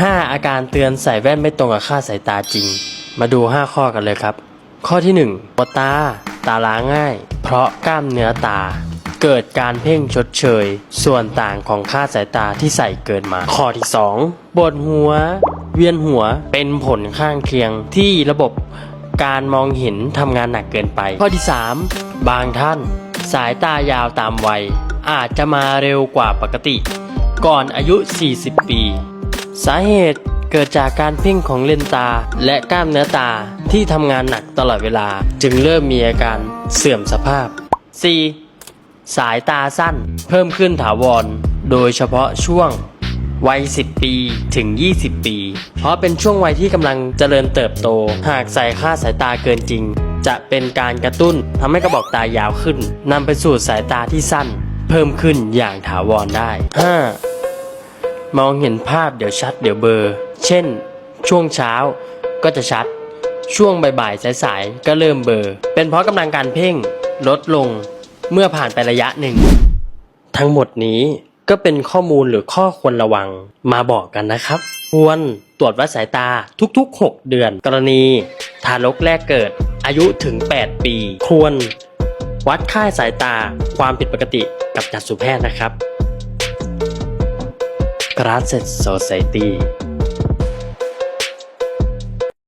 5 อาการเตือนใส่แว่นไม่ตรงกับค่าสายตาจริง มาดู 5 ข้อกันเลยครับ ข้อที่1ปวดตา ตาล้าง่าย เพราะกล้ามเนื้อตา เกิดการเพ่งชดเชย ส่วนต่างของค่าสายตาที่ใส่เกินมา ข้อที่ 2ปวดหัว เวียนหัวเป็นผลข้างเคียงที่ระบบการมองเห็นทำงานหนักเกินไป ข้อที่ 3 บางท่าน สายตายาวตามวัย อาจจะมาเร็วกว่าปกติ ก่อนอายุ 40 ปี สาเหตุเกิดจากการเพ่งของเลนตาและกล้ามเนื้อตาที่ทำงานหนักตลอดเวลา จึงเริ่มมีอาการเสื่อมสภาพ 4. สายตาสั้นเพิ่มขึ้นถาวร โดยเฉพาะช่วงวัย 10 ปีถึง 20 ปี เพราะเป็นช่วงวัยที่กำลังเจริญเติบโต หากใส่ค่าสายตาเกินจริง จะเป็นการกระตุ้นทำให้กระบอกตายาวขึ้นนำไปสู่สายตาที่สั้น เพิ่มขึ้นอย่างถาวรได้ 5. มองเห็นภาพเดี๋ยวชัด เดี๋ยวเบลอร์ เช่น ช่วงเช้าก็จะชัด ช่วงบ่ายๆสายๆก็เริ่มเบลอร์ เป็นเพราะกำลังการเพ่งลดลงเมื่อผ่านไประยะหนึ่ง ทั้งหมดนี้ก็เป็นข้อมูลหรือข้อควรระวังมาบอกกันนะครับ ควรตรวจวัดสายตาทุกๆ 6 เดือน กรณี ทารกแรกเกิด อายุถึง 8 ปี ควร วัดค่าสายตาความผิดปกติกับจักษุแพทย์นะครับ g r a s s e t Society